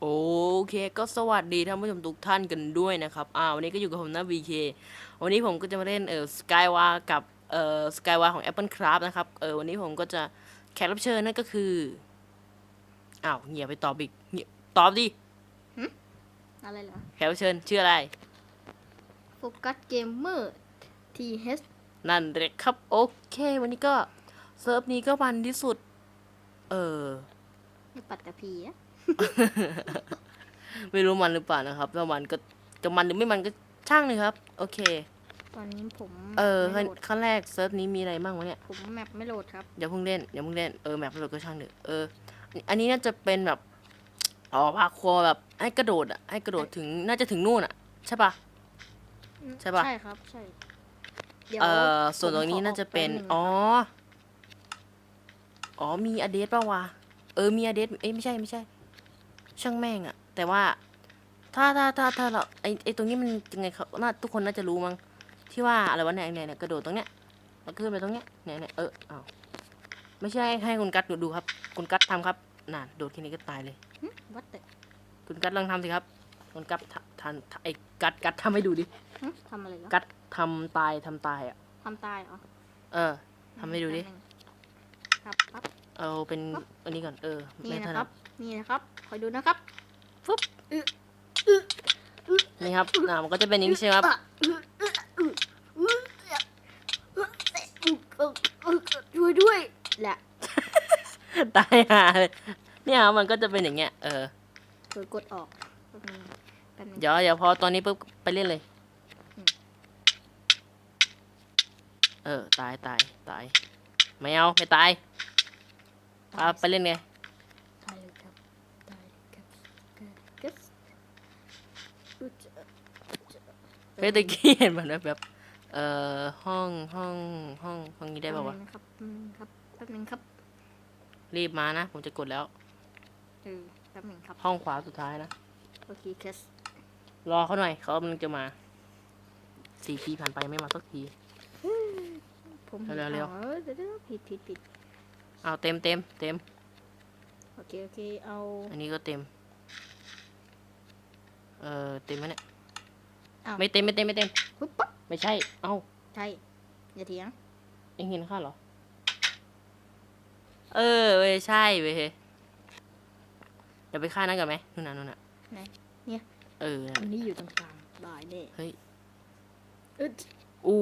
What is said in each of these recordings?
โอเคก็สวัสดีท่านผู้ชมทุกท่านกันด้วยนะครับอ่าวันนี้ก็อยู่กับผมนะ VK วันนี้ผมก็จะมาเล่นเอ่อสกายวากับเอ่อสกายวาของ Apple Craft นะครับเออวันนี้ผมก็จะแขกรับเชิญนั่นก็คืออ้าวเงียบไปตอบอีกเงียบตอบดิอะไรเหรอแขกรับเชิญชื่ออะไรโฟกัสเกมเมอร์ทีเฮสนั่นเด็กครับโอเค วันนี้ก็เซิร์ฟนี้ก็มันที่สุด เออไม่ ปัดกับพีอะไม่รู้มันหรือเปล่านะครับถ้ามันก็จะมันหรือไม่มันก็ช่างเลยครับ โอเค ตอนนี้ผมเออไม่ขั้นโหลดขั้นแรกเซิร์ฟนี้มีอะไรบ้างวะเนี่ย ผมแมปไม่โหลดครับอย่าเพิ่งเล่นอย่าเพิ่งเล่นเออแมปเราก็ช่างเถอะเอออันนี้น่าจะเป็นแบบอ๋อพาครัวแบบให้กระโดดอะให้กระโดดถึงน่าจะถึงนู่นอะ ใช่ปะใช่ปะ ใช่ครับ ใช่ดี๋ยวเออส่วนตรงนี้ผมขอน่าจะเป็นแป๊บงอ๋อ อ๋อมีอเดสป่าวะ เออมีอเดสเอ้ยไม่ใช่ไม่ใช่ ช่างแม่งอะแต่ว่าถ้าถ้าถ้าถ้าเราไอไอตรงนี้มันยังไงเขาน่าทุกคนน่าจะรู้มั้งที่ว่าอะไรวะเนี่ยเนี่ยเนี่ยกระโดดตรงเนี้ยแล้วขึ้นไปตรงเนี้ยเนี่ยเนี่ยเอออ้าวไม่ใช่ให้คุณกัดดูดูครับ คุณกัดทำครับน่ะโดดแค่นี้ก็ตายเลยหึวัดแต่คุณกัดลองทำสิครับ คุณกัดททันไอ้กัดกัดทำให้ดูดิหึทำอะไรเหรอกัดทำตายทำตายอะ ทำตายเหรอเออทำให้ดูดิ แป๊บนึง ครับปั๊บเอาเป็นอันนี้ก่อนเออนี่ไม่นะถคนัรัดบนี่นะครับ คอยดูนะครับฟึบนี่ครับอ่ามันก็จะเป็นอย่างนี้ใช่ไหมครับ ช่วยด้วยแหละตายห่าเลยเนี่ยครับมันก็จะเป็นอย่างเงี้ยเออเผลอกดออกแป๊บนึงแป๊บนึงเดี๋ยวเดี๋ยวพอตอนนี้ปุ๊บไปเล่นเลยอืมเออตายตายตาย ไม่เอาไม่ตายพาไปเล่นไงตายเลยครับตายเลยครับตายเลยครับอุ๊ยจะเฮ้ยตะกี้เห็นมันแบบแบบ เอ่อห้องห้องห้องห้องนี้ได้ป่าวะแป๊บนึงนะครับแป๊บนึงครับแป๊บนึงครับรีบมานะ ผมจะกดแล้ว เออแป๊บนึงครับห้องขวาสุดท้ายนะ โอเคแคสรอเขาหน่อยเขากำลังจะมาสี่ปีผ่านไปไม่มาสักที ผมเร็วๆเร็วอ๋อเดี๋ยวเดี๋ยวผิดผิดผิดเอาเต็มเต็มเต็ม โอเคโอเคเอาอันนี้ก็เต็ม เออเต็มไหมเนี่ยอ้าวไม่เต็มไม่เต็มไม่เต็มปุ๊บปั๊บไม่ใช่ เอ้า ใช่อย่าเถียงเอ็งเห็นข้าเหรอ เออเว้ยใช่เว้ยเดี๋ยวไปฆ่านั่นกันไหมนู่นน่ะนู่นน่ะไหนเนี่ยเออนั่นอันนี้อยู่ตรงกลางได้แน่เฮ้ย อึดโอ้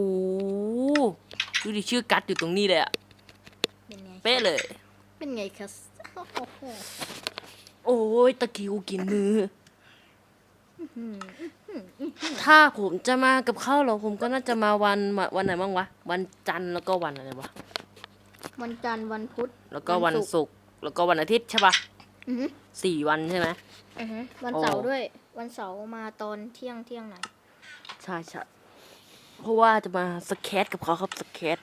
ดูดิชื่อกัดอยู่ตรงนี้เลยอะเป็นไงเป๊ะเลย เป็นไงแคสโอ้โหโอ้ยตะคริวกินมือ อืมถ้าผมจะมากับข้าวเหรอผมก็น่าจะมาวันวันไหนบ้างวะ วันจันทร์แล้วก็วันอะไรวะ วันจันทร์วันพุธแล้วก็วันศุกร์แล้วก็วันอาทิตย์ใช่ปะอือฮึสี่วันใช่ไหม อือฮึวันโอ้เสาร์ด้วย วันเสาร์มาตอนเที่ยงเที่ยงหน่อย ใช่ใช่ เพราะว่าจะมาสแคตกับเขาครับสแคต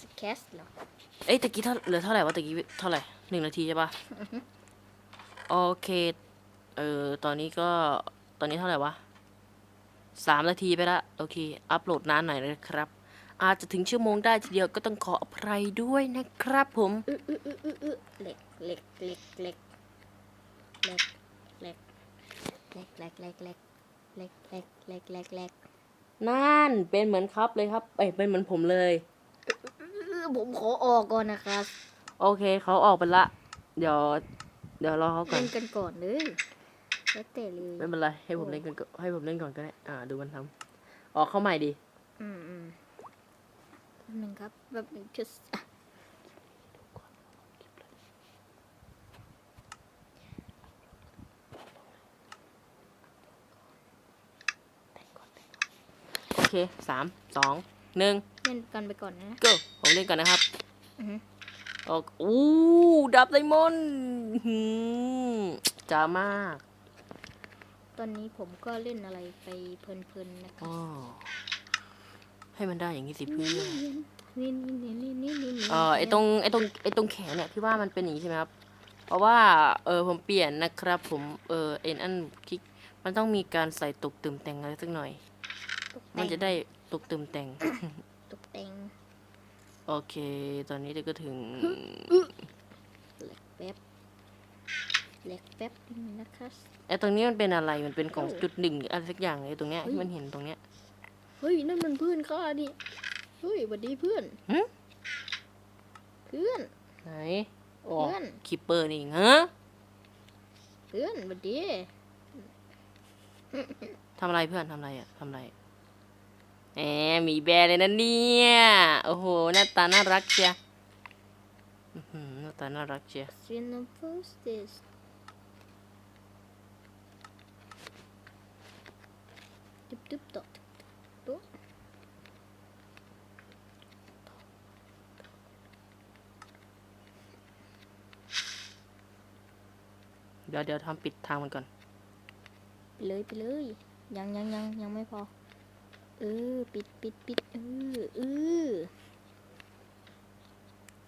สแคสเหรอเอ้ยตะกี้เท่าเหลือเท่าไหร่วะตะกี้เท่าไหร่หนึ่งนาทีใช่ปะโอเค เออตอนนี้ก็ตอนนี้เท่าไหร่วะสามนาทีไปละโอเค อัปโหลดนานหน่อยนะครับ อาจจะถึงชั่วโมงได้ทีเดียวก็ต้องขออภัยด้วยนะครับผมอื้ออื้ออื้ออื้ออื้อเหล็กเหล็กเหล็กเหล็กเหล็กเหล็กเหล็กเหล็กเหล็กเหล็กเหล็กเหล็กเหล็กเหล็กเหล็ก นั่นเป็นเหมือนครับเลยครับเอ้ยเป็นเหมือนผมเลยอื้อผมขอออกก่อนนะครับ โอเคเขาออกไปละ เดี๋ยว เดี๋ยวรอเขาก่อนเล่นกันก่อนเลยแล้วแต่เลยไม่เป็นไรให้ผมเล่นกันก่อนให้ผมเล่นก่อนก็ได้อ่า ดูมันทำออกเข้าใหม่ดี อืมอืมแป๊บหนึงครับแบบหนึงคืออะ โอเค สามสองหนึ่งเล่นกันไปก่อนนะ go ผมเล่นก่อนนะครับอือฮึออกอู้ดับไดมอนด์หืมจ้ามากตอนนี้ผมก็เล่นอะไรไปเพลินๆนะครับอ๋อให้มันได้อย่างนี้สิเพื่อนนี่นี่นี่นี่นี่นี่เออไอตรงไอตรงไอตรงแขนเนี่ยที่ว่ามันเป็นอย่างนี้ใช่ไหมครับ เพราะว่าเออผมเปลี่ยนนะครับ ผมเออเอ็นอันคลิกมันต้องมีการใส่ตกตึมแต่งอะไรสักหน่อยตก แต่งมันจะได้ตกตึมแต่ง ตกแต่งโอเค ตอนนี้เดี๋ยวก็ถึงแป๊บเหล็กแป๊บนึงนะคะไอ้ตรงนี้มันเป็นอะไร มันเป็นของเออจุดหนึ่งหรืออะไรสักอย่างไอ้ตรงเนี้ยเฮ้ย ที่มันเห็นตรงเนี้ย เฮ้ยนั่นมันเพื่อนข้านี่เฮ้ยหวัดดีเพื่อนหึ เพื่อน ไหนอ๋อเพื่อน คิปเปอร์นี่เองฮะเพื่อนหวัดดีทำอะไรเพื่อนทำอะไรอะทำอะไร แหมมีแบร์เลยนะเนี่ย โอ้โห หน้าตาน่ารักเชียหน้าตาน่ารักเชียเซียนโพสเตสตึ๊บตึ๊บต่อตึ๊บตึ๊บเดี๋ยวเดี๋ยวทำปิดทางมันก่อน ไปเลยไปเลย ยังยังยังยังไม่พอ เออปิดปิดปิดเออเออ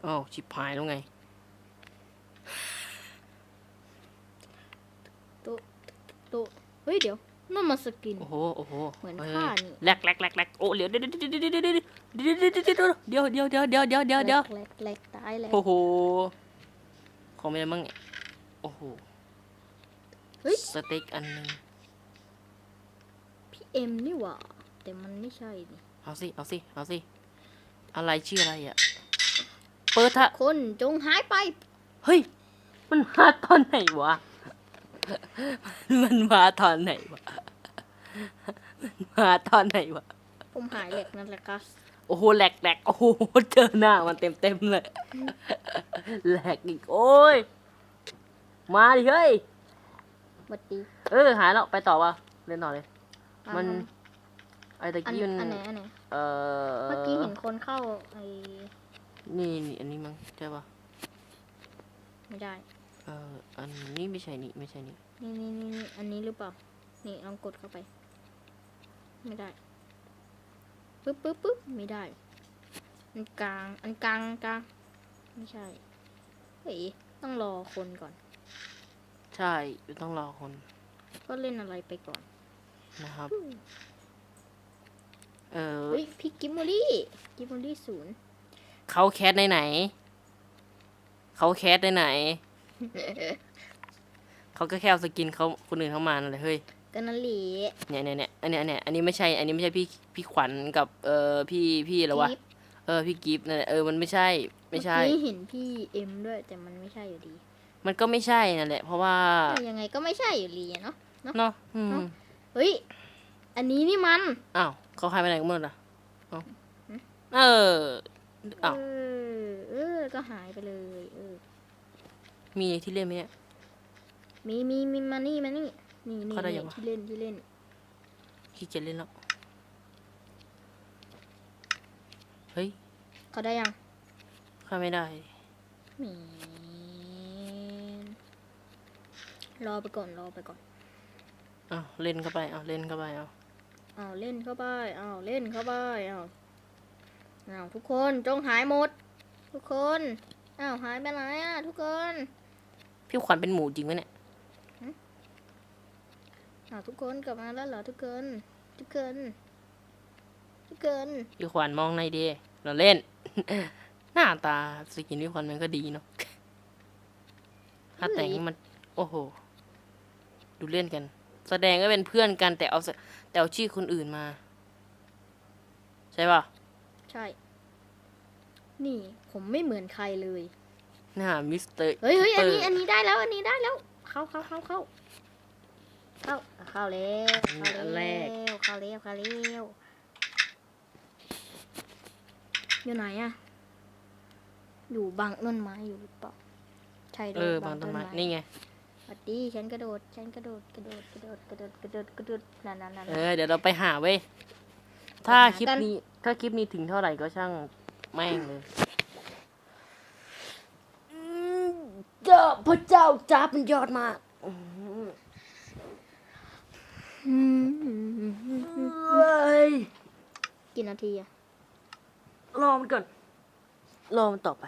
อ้าวชิบหายแล้วไงโตะโตะเฮ้ยเดี๋ยวนั่นมันสกิน โอ้โหโอ้โหเหมือนฮ้ยข้านี่แหลกแหลกแหลกแหลกโอ้เดี๋ยวเดี๋ยวเดี๋ยวเดี๋ยวเดี๋ยวเดี๋ยวเดี๋ยวเดี๋ยวเดี๋ยวเดี๋ยวเดี๋ยวเดี๋ยวเดี๋ยวเดี๋ยวแหลกแหลกตายแหลกโอ้โหของไม่ได้มั้งเนี่ยโอ้โหเฮ้ยสเต็กอันหนึงพี่เอ็มนี่หว่า แต่มันไม่ใช่นี่เอาสิ เอาสิ เอาสิ อะไรชื่ออะไรอะ เปิดทะคนจงหายไป เฮ้ย มันมาตอนไหนวะ มันมาตอนไหนวะ มันมาตอนไหนวะ ผมหายแหลกนั่นแหละครับโอ้โหแหลกแหลกโอ้โหเจอหน้ามันเต็มเต็มๆเลยแหลกอีกโอ้ย มาดิเฮ้ยหวัดดี เออหายแล้วไปต่อวะเล่นต่อเลยอะมัน ไอ้ตะอันกี้มันอันไหนอันไหนเออเมื่อกี้เห็นคนเข้าไอ้นี่นี่อันนี้มั้งใช่ปะไม่ได้ เอออันนี้ไม่ใช่นี่ไม่ใช่นี่นี่นี่นี่นี่อันนี้หรือเปล่า นี่ลองกดเข้าไป ไม่ได้ ปึ๊บปึ๊บปึ๊บไม่ได้ อันกลาง อันกลางกลาง ไม่ใช่ เฮ้ย ต้องรอคนก่อน ใช่ต้องรอคน ก็เล่นอะไรไปก่อนนะครับ เออเฮ้ยพี่กิมมอรี่กิมมอรี่ศูนย์เขาแคสในไหน เขาแคสในไหน เขาก็แค่เอาสกินเขาคนอื่นเข้ามานั่นแหละเฮ้ย ก็นั่นแหละเนี่ยเนี่ยเนี่ยอันเนี้ยอันเนี้ยอันนี้ไม่ใช่ อันนี้ไม่ใช่พี่พี่ขวัญกับ เออพี่พี่อะไรวะจิ๊บเออพี่กิฟต์นั่นแหละเออมันไม่ใช่ ไม่ใช่เมื่อกี้เห็นพี่เอ็มด้วยแต่มันไม่ใช่อยู่ดีมันก็ไม่ใช่นั่นแหละ เพราะว่าแต่ยังไงก็ไม่ใช่อยู่ดีอะเนาะ เนาะอืมเนาะเฮ้ย อันนี้นี่มัน อ้าวเขาหายไปไหนกันหมดอะเอ้าเอออ้าวเออเออ ก็หายไปเลยเออมีที่เล่นไหมเนี่ย มีมีมีมานี่มานี่นี่นี่เขาได้นี่ยังวะ ที่เล่นที่เล่น ขี้เกียจเล่นแล้วเฮ้ยเขาได้ยังเข้าไม่ได้ แหมรอไปก่อนรอไปก่อน อ้าวเล่นเข้าไปอ้าวเล่นเข้าไปอ้า วอ้าวเล่นเข้าไปอ้าวเล่นเข้าไปอ้าวอ้าวทุกคนจงหายหมด ทุกคนอ้าวหายไปไหนอะ ทุกคนพี่ขวัญเป็นหมูจริงไหมเนี่ยอ้าวทุกคนกลับมาแล้วเหรอทุกคนทุกคนทุกคนพี่ขวัญมองในดีเราเล่น หน้าตาสกินพี่ขวัญมันก็ดีเนาะถ้าแต่งให้มัน โอ้โห ดูเล่นกัน แสดงก็เป็นเพื่อนกันแต่เอาสแต่เอาชื่อคนอื่นมา ใช่ป่ะใช่ นี่ผมไม่เหมือนใครเลยหน้ามิสเตอร์เฮ้ยเฮ้ยอันนี้เตร์อันนี้ได้แล้ว อันนี้ได้แล้ว เข้าเข้าเข้าเข้าเข้าเข้าแล้วเข้าแล้วเข้าแล้วเข้าแล้วอยู่ไหนอะอยู่บังต้นไม้อยู่หรือเปล่าใช่ด้เอวยอบางต้นไม้นี่ไงส วัสดีฉันกระโดด ฉันกระโดด กระโดด กระโดด กระโดด กระโดด กระโดด นั่นนั่นนั่น เออ เดี๋ยวเราไปหาเว้ย ถ้าไปหาคลิปกันนี้ ถ้าคลิปนี้ถึงเท่าไหร่ก็ช่างแม่งเลยเจ้าพระเจ้าจ้าเป็นยอดมากอืมเฮ้ยกี่นาทีอะรอมันก่อน รอมันต่อไป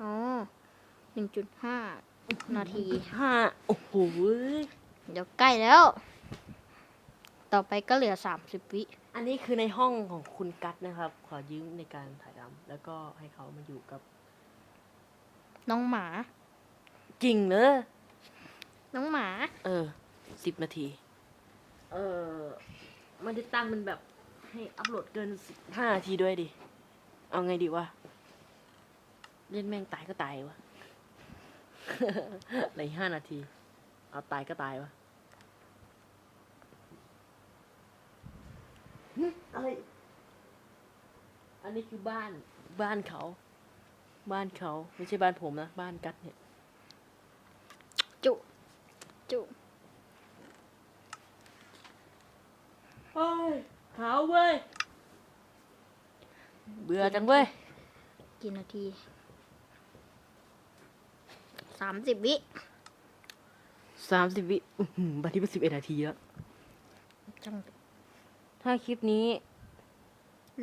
อ๋อหนึ่งจุดห้า นาทีห้าโอ้โหเว้ยเดี๋ยวใกล้แล้ว ต่อไปก็เหลือสามสิบวิ อันนี้คือในห้องของคุณกัตนะครับ ขอยืมในการถ่ายทำแล้วก็ให้เขามาอยู่กับ น้องหมา จริงเนอะน้องหมา เออสิบนาที เออไม่ได้ตั้งมันแบบให้อัพโหลดเกินสิบห้านาทีด้วยดิ เอาไงดีวะ เล่นแม่งตายก็ตายวะ ในห้านาที เอาตายก็ตายวะหึอะไรอันนี้คือบ้าน บ้านเขา บ้านเขา ไม่ใช่บ้านผมนะ บ้านกัดเนี่ย จุ จุเฮ้ยขาวเว้ย เบื่อจังเว้ย กี่นาทีสามสิบวิสามสิบวิอื้อหือบันที่เป็นสิบเอ็ดนาทีแล้ว จังถ้าคลิปนี้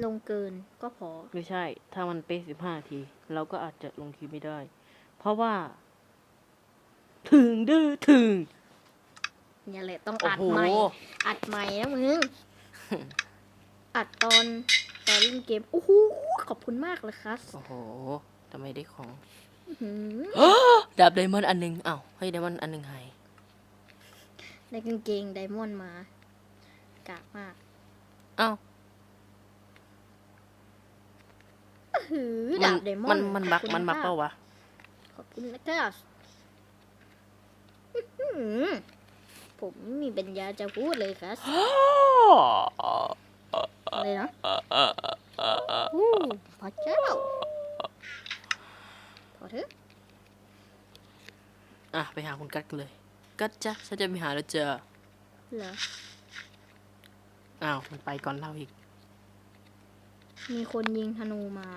ลงเกินก็พอ ไม่ใช่ ถ้ามันเป็นสิบห้านาที เราก็อาจจะลงคลิปไม่ได้ เพราะว่า ถึงดื้อถึงอย่าแหละต้องโอ้อัดโห ใหม่ อัดใหม่นะมึง อัดตอนตอนเล่นเกม โอ้โห ขอบคุณมากเลยครับ โอ้โหทำไมได้ของอื้อหือ ดาบไดมอนด์อันหนึ่งอ้าวให้ไดมอนด์อันหนึ่งหายได้กางเกงไดมอนด์มา กากมากอ้าวอื้อหือมัดาบไดมอมันด์มันบักขอบคุณมันบักาเปล่าวะขอบคุณนะครับอื้อหือผมไม่มีปัญญาจะพูดเลยครับอะไรนะโอ้พระเจ้า พอเถอะอะไปหาคุณกัดกันเลย กัดจ้ะฉันจะไปหาแล้วเจอเหรออ้าวมันไปก่อนเราอีก มีคนยิงธนูมา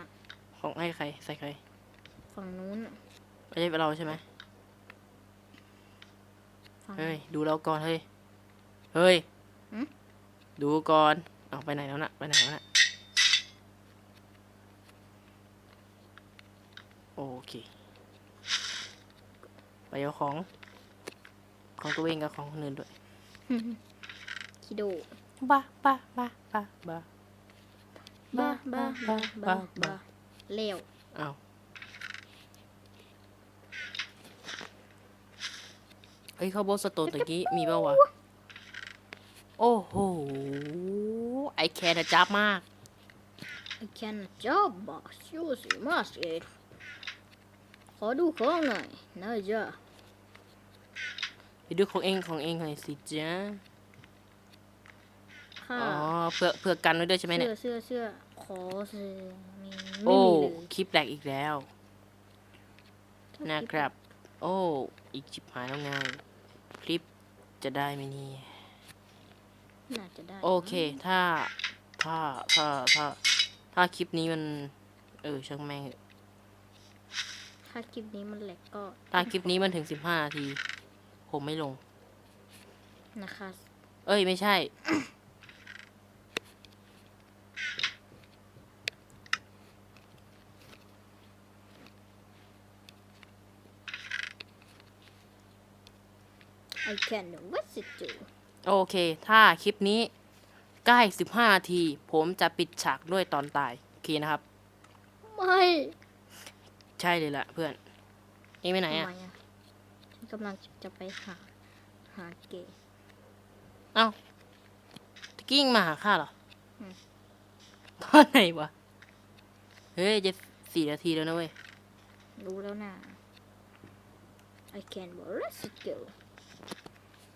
ของให้ใครใส่ใครฝั่งนู้นน่ะไม่ใช่เราใช่ไหมฝั่ง เฮ้ยดูเราก่อนเฮ้ยเฮ้ยหืมดูก่อนเอาไปไหนแล้วนะไปไหนแล้วนะ โอเค ไปเอาของ ของตัวเองกับของคนอื่นด้วยคิโดบ้าบ้าบ้าบ้าบ้าบ้าบ้าบ้าบ้าบ้าเลวเอาเฮ้ยเข้าโบสโตนตะกี้มีเปล่าวะ โอ้โหไอแคนอะจับมากไอแคนจับบ้าชูสิมาสิ ขอดูของหน่อยนะจ๊ะไปดูของเองของเองหน่อยสิจ๊ะค่ะอ๋อเพื่อเพื่อกันไว้ด้วยใช่ไหมเนี่ยเสื้อเสื้อเสื้อขอเสื้อมีไม่โอ้มีเลยคลิปแหลกอีกแล้วนะครับ โอ้อีกจิบหายแล้วไงคลิปจะได้ไหมเนี่ยน่าจะได้โอเค ถ้าถ้าถ้าถ้าถ้าคลิปนี้มัน เออช่างแม่งเถอะถ้าคลิปนี้มันแหลกก็ถ้าคลิปนี้มันถึงสิบห้านาที ผมไม่ลง นะคะ เอ้ยไม่ใช่ไอแคนวัดสิจูโอเค ถ้าคลิปนี้ใกล้สิบห้านาที ผมจะปิดฉากด้วยตอนตาย โอเคนะครับ ไม่ ใช่เลยล่ะเพื่อนเองไปไหนทำอะไมอะฉันกำลังจะไปหา หาเกย์ เอ้าตะกี้ยิงมาหาข้าเหรออืม ตอนไหนวะเฮ้ยจะสี่นาทีแล้วนะเว้ยรู้แล้วนะ I can let's go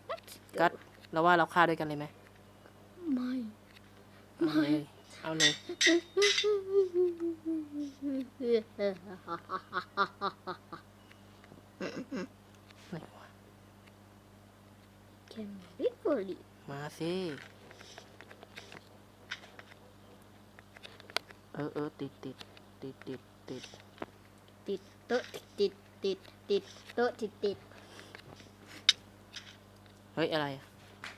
let's go กัดเราว่าเราฆ่าด้วยกันเลยไหมไม่ เอาเลย เอาเลยไหนวะ can literally มาสิเออเออติดติดติดติดติดติดโต๊ะติดติดติดโต๊ะติดติดเฮ้ยอะไรอะ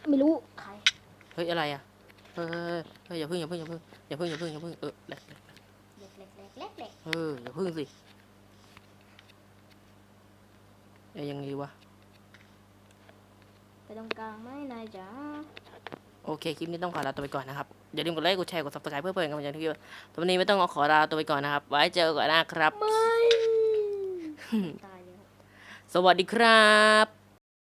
ไม่รู้ ใคร เฮ้ยอะไรอะ เฮ้ยเฮ้ยเฮ้ยอย่าพึ่งอย่าพึ่งอย่าพึ่งอย่าพึ่งอย่าพึ่งอย่าพึ่งเออแหลกแหลกเล็กเล็กเล็กเล็กเล็กเอออย่าพึ่งสิเอ้ยยังไงวะไปตรงกลางไหมนายจ๋าโอเคคลิปนี้ต้องขอลาตัวไปก่อนนะครับอย่าลืมกดไลค์กดแชร์กด subscribe เพื่อเพื่อนกำลังใจทุกคลิปตอนนี้ไม่ต้องขอลาตัวไปก่อนนะครับ ไว้เจอกันนะครับ ไม่ ตายแล้ว สวัสดีครับ